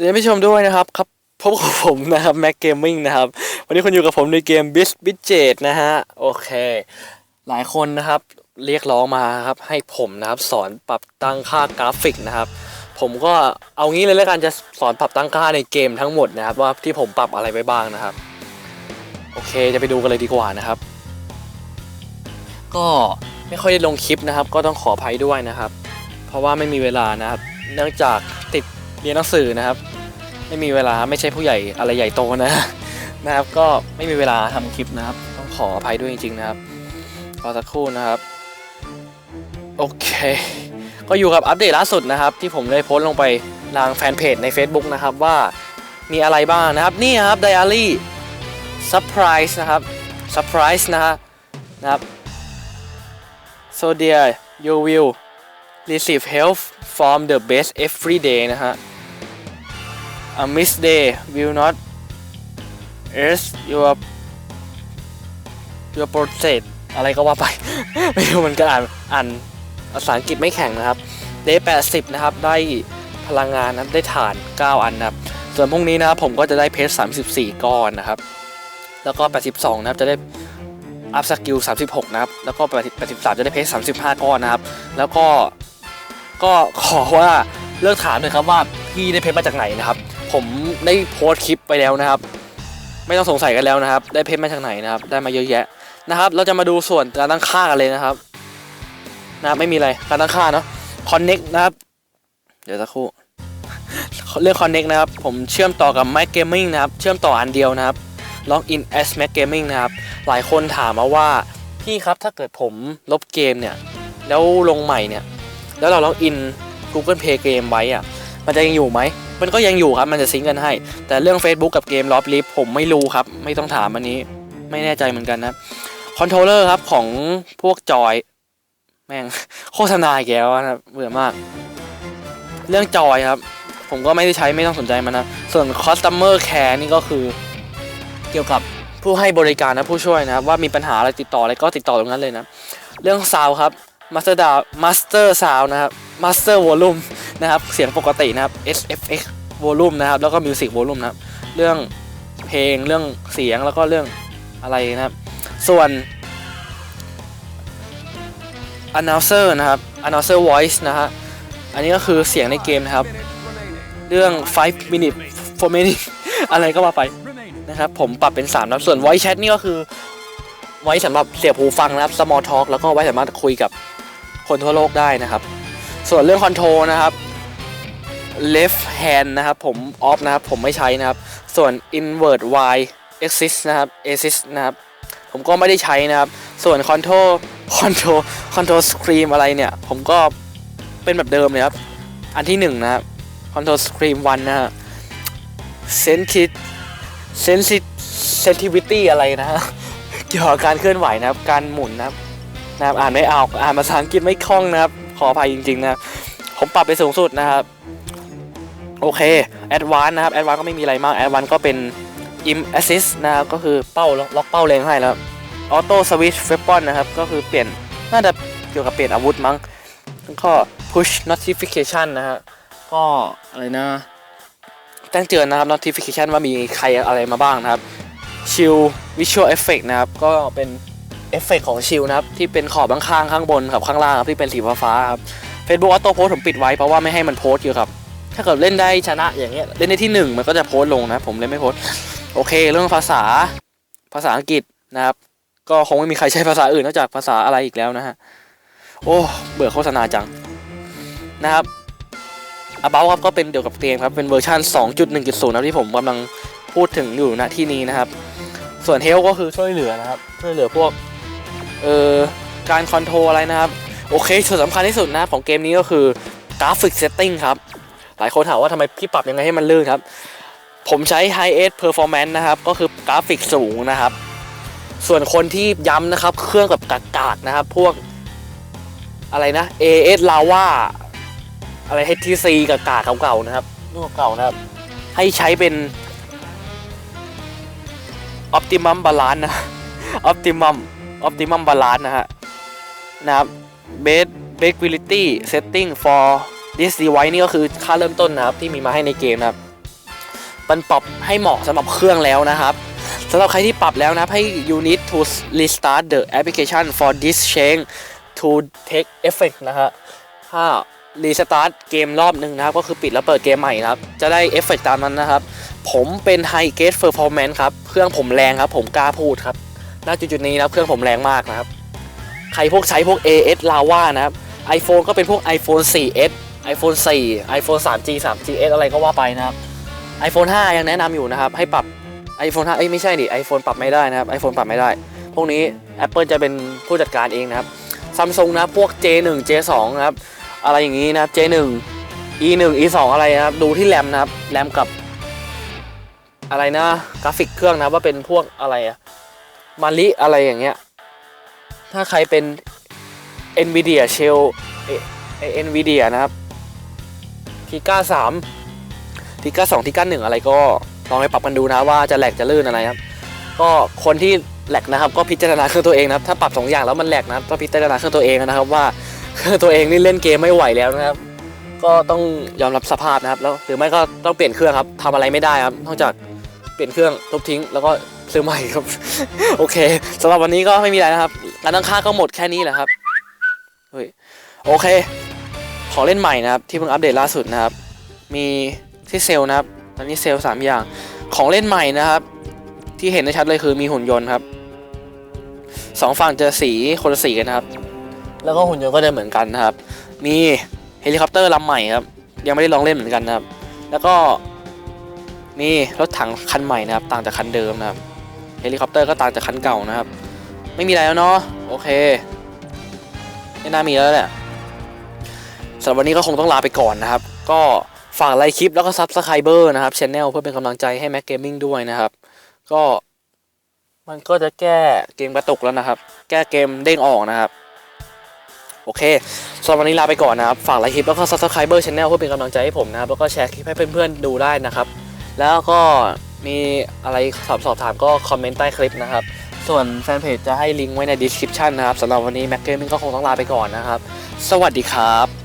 สวัสดีผู้ชมด้วยนะครับครับพบกับผมนะครับแม็กเกมมิ่งนะครับ วันนี้คุณอยู่กับผมในเกม b i s b i d g e t นะฮะ โอเค หลายคนนะครับเรียกร้องมาครับให้ผมนะครับสอนปรับตั้งค่ากราฟิกนะครับ ผมก็เอางี้เลยแล้วกันจะสอนปรับตั้งค่าในเกมทั้งหมดนะครับ ว่าที่ผมปรับอะไรไปบ้างนะครับ โอเคจะไปดูกันเลยดีกว่านะครับ ก็ไม่ค่อยได้ลงคลิปนะครับ ก็ต้องขออภัยด้วยนะครับ เพราะว่าไม่มีเวลานะครับ เนื่องจากติดเรียนหนังสือนะครับ ไม่มีเวลาไม่ใช่ผู้ใหญ่อะไรใหญ่โตนะนะครับ ก็ไม่มีเวลาทำคลิปนะครับ ต้องขออภัยด้วยจริงๆนะครับรอสักครู่นะครับ โอเค ก็อยู่กับอัปเดตล่าสุดนะครับ ที่ผมได้โพสต์ลงไปทางแฟนเพจใน Facebook นะครับว่ามีอะไรบ้างนะครับ นี่ครับไดอารี่เซอร์ไพรส์นะครับเซอร์ไพรส์นะฮะนะครับ so dear you will receive help from the best every day นะฮะ a misday will not erase your your process อะไรก็ว่าไป ไม่รู้มันก็อ่านอ่านภาษาอังกฤษไม่แข็งนะครับ day 80 นะครับ ได้พลังงานนะครับได้ฐาน 9 อันนะครับ ส่วนพรุ่งนี้นะครับผมก็จะได้เพชร34 ก้อนนะครับ แล้วก็ 82 นะครับจะได้อัพสกิล 36 นะครับ แล้วก็ 83 จะได้เพชร35 ก้อนนะครับ แล้วก็ก็ขอว่าเลิกถามเลยครับว่าพี่ได้เพชรมาจากไหนนะครับ ผมได้โพสต์คลิปไปแล้วนะครับ ไม่ต้องสงสัยกันแล้วนะครับ ได้เพชรมาจากไหนนะครับ ได้มาเยอะแยะนะครับ เราจะมาดูส่วนการตั้งค่ากันเลยนะครับนะครับไม่มีอะไรการตั้งค่าเนาะ connect นะครับ เดี๋ยวสักครู่เรื่อง connect นะครับ ผมเชื่อมต่อกับ Mac Gaming นะครับ เชื่อมต่ออันเดียวนะครับ log in as Mac Gaming นะครับ หลายคนถามมาว่าพี่ครับถ้าเกิดผมลบเกมเนี่ย แล้วลงใหม่เนี่ย แล้วเราล็อกอิน Google Play เกมไว้อะมันจะยังอยู่ไหม มันก็ยังอยู่ครับมันจะซิงกันให้ แต่เรื่อง Facebook กับเกมลอบลิฟผมไม่รู้ครับ ไม่ต้องถามอันนี้ ไม่แน่ใจเหมือนกันนะคอนโทรลเลอร์ครับของพวกจอย แม่งโฆษณาอีกแล้วนะครับเบื่อมาก เรื่องจอยครับ ผมก็ไม่ได้ใช้ไม่ต้องสนใจมันนะ ส่วน Customer Care นี่ก็คือเกี่ยวกับผู้ให้บริการนะผู้ช่วยนะว่ามีปัญหาอะไรติดต่ออะไรก็ติดต่อตรงนั้นเลยนะ เรื่องซาวครับ Master d a w Master Sound นะครับ Master Volume นะครับเสียงปกตินะครับ SFX Volume นะครับแล้วก็ Music Volume นะครับเรื่องเพลงเรื่องเสียงแล้วก็เรื่องอะไรนะครับ ส่วน Announcer นะครับ Announcer Voice นะฮะอันนี้ก็คือเสียงในเกมนะครับ เรื่อง 5 minute 4 minute อะไรก็ว่าไปนะครับผมปรับเป็น 3 นะครับส่วน voice chat นี่ก็คือไว้สำหรับเสียบหูฟังนะครับ small talk แล้วก็ไว้สามารถคุยกับคนทั่วโลกได้นะครับ ส่วนเรื่องคอนโทรนะครับ left hand นะครับผม off นะครับผมไม่ใช้นะครับ ส่วน invert y axis นะครับ axis นะครับ ผมก็ไม่ได้ใช้นะครับ ส่วน control control control screen อะไรเนี่ย ผมก็เป็นแบบเดิมเลยครับ อันที่หนึ่งนะครับ control screen 1นะฮะ sensitive sensitive sensitivity อะไรนะฮะเกี่ยวกับการเคลื่อนไหวนะครับ การหมุนนะครับนะครับอ่านไม่ออกอ่านภาษาอังกฤษไม่คล่องนะครับ ขออภัยจริงๆนะผมปรับไปสูงสุดนะครับ โอเค Advanced นะครับ Advanced ก็ไม่มีอะไรมาก Advanced ก็เป็น Im Assist นะครับก็คือเป้าล็อกเป้าเล็งให้แล้ว Auto Switch Weapon นะครับก็คือเปลี่ยนน่าจะเกี่ยวกับเปลี่ยนอาวุธมั้งแล้วก็ Push Notification นะฮะก็อะไรนะแจ้งเตือนนะครับ Notification ว่ามีใครอะไรมาบ้างนะครับชิลวิชวลเอฟเฟกนะครับก็เป็นเอฟเฟกของชิลนะครับที่เป็นขอบข้างข้างบนกับข้างล่างครับที่เป็นสีฟ้าครับ Facebook Auto Post ผมปิดไว้เพราะว่าไม่ให้มันโพสเกี่ยวกับ ถ้าเกิดเล่นได้ชนะอย่างเงี้ยเล่นได้ที่หนึ่งมันก็จะโพสต์ลงนะ ผมเล่นไม่โพสต์โอเค เรื่องภาษาภาษาอังกฤษนะครับ ก็คงไม่มีใครใช้ภาษาอื่นนอกจากภาษาอะไรอีกแล้วนะฮะโอ้เบื่อโฆษณาจังนะครับ About ครับก็เป็นเกี่ยวกับเกมครับ เป็นเวอร์ชัน2.1.0นะครับที่ผมกำลังพูดถึงอยู่ณที่นี้นะครับ ส่วนเฮลก็คือช่วยเหลือนะครับ ช่วยเหลือพวกเอ่อการคอนโทรลอะไรนะครับ โอเคส่วนสำคัญที่สุดนะของเกมนี้ก็คือกราฟิกเซตติ้งครับ หลายคนถามว่าทำไมพี่ปรับยังไงให้มันลื่นครับ ผมใช้ High Edge Performance นะครับ ก็คือกราฟิกสูงนะครับ ส่วนคนที่ย้ำนะครับ เครื่องกับกากๆนะครับ พวกอะไรนะ AS Lava อะไร HTC กากๆเก่าๆนะครับรุ่นเก่าๆนะครับ ให้ใช้เป็น Optimum Balance นะ Optimum Optimum Balance นะฮะนะครับ Base Breakability Setting for this device นี่ก็คือค่าเริ่มต้นนะครับที่มีมาให้ในเกมนะครับมันปรับให้เหมาะสำหรับเครื่องแล้วนะครับสำหรับใครที่ปรับแล้วนะครับให้ you need to restart the application for this change to take effect นะฮะถ้า restart เกมรอบหนึ่งนะครับ ก็คือปิดแล้วเปิดเกมใหม่นะครับ จะได้เอฟเฟกตามนั้นนะครับ ผมเป็น high gauge performance ครับ เครื่องผมแรงครับ ผมกล้าพูดครับณจุดๆนี้นะเครื่องผมแรงมากนะครับ ใครพวกใช้พวก AS Lava นะครับ iPhone ก็เป็นพวก iPhone 4S iPhone 4 iPhone 3G 3GS อะไรก็ว่าไปนะครับ iPhone 5 ยังแนะนำอยู่นะครับ ให้ปรับ iPhone 5เอ้ยไม่ใช่ดิ iPhone ปรับไม่ได้นะครับ iPhone ปรับไม่ได้ พวกนี้ Apple จะเป็นผู้จัดการเองนะครับ Samsung นะพวก J1 J2 นะครับ อะไรอย่างนี้นะครับ J1 E1 E2 อะไรนะครับ ดูที่แรมนะครับแรมกับ อะไรนะกราฟิกเครื่องนะว่าเป็นพวกอะไรอะมาลิอะไรอย่างเงี้ย ถ้าใครเป็น NVIDIA Shell เอเอ NVIDIA นะครับ ทีก้าสามทีก้าสองทีก้าหนึ่งอะไรก็ลองไปปรับกันดูนะว่าจะแหลกจะลื่นอะไรครับ ก็คนที่แหลกนะครับก็พิจารณาเครื่องตัวเองนะครับถ้าปรับสองอย่างแล้วมันแหลกนะครับก็พิจารณาเครื่องตัวเองนะครับว่าเครื่องตัวเองนี่เล่นเกมไม่ไหวแล้วนะครับ ก็ต้องยอมรับสภาพนะครับแล้วหรือไม่ก็ต้องเปลี่ยนเครื่องครับทำอะไรไม่ได้ครับนอกจากเปลี่ยนเครื่องทุบทิ้ง แล้วก็ซื้อใหม่ครับ โอเคสำหรับวันนี้ก็ไม่มีอะไรนะครับการตั้งค่าก็หมดแค่นี้แหละครับเฮ้ยโอเค ของเล่นใหม่นะครับที่เพิ่งอัปเดตล่าสุดนะครับ มีที่เซลล์นะครับ ตอนนี้เซลล์สามอย่าง ของเล่นใหม่นะครับ ที่เห็นได้ชัดเลยคือมีหุ่นยนต์ครับสองฝั่งจะสีคนละสีกันนะครับ แล้วก็หุ่นยนต์ก็จะเหมือนกันนะครับ มีเฮลิคอปเตอร์ลำใหม่ครับ ยังไม่ได้ลองเล่นเหมือนกันนะครับ แล้วก็มีรถถังคันใหม่นะครับ ต่างจากคันเดิมนะครับ เฮลิคอปเตอร์ก็ต่างจากคันเก่านะครับ ไม่มีอะไรแล้วเนาะ โอเคไม่น่ามีแล้วแหละ สำหรับวันนี้ก็คงต้องลาไปก่อนนะครับ ก็ฝากไลค์คลิปแล้วก็ซับสไครเบอร์นะครับช anel เพื่อเป็นกำลังใจให้ Mac Gaming ด้วยนะครับ ก็มันก็จะแก้เกมกระตุกแล้วนะครับ แก้เกมเด้งออกนะครับ โอเคสำหรับวันนี้ลาไปก่อนนะครับ ฝากไลค์คลิปแล้วก็ subscriber channel เพื่อเป็นกำลังใจให้ผมนะครับ แล้วก็แชร์คลิปให้เพื่อนๆดูได้นะครับ แล้วก็มีอะไรสอบสอบถามก็คอมเมนต์ใต้คลิปนะครับ ส่วนแฟนเพจจะให้ลิงก์ไว้ใน description นะครับสำหรับวันนี้ Mac Gaming ก็คงต้องลาไปก่อนนะครับ สวัสดีครับ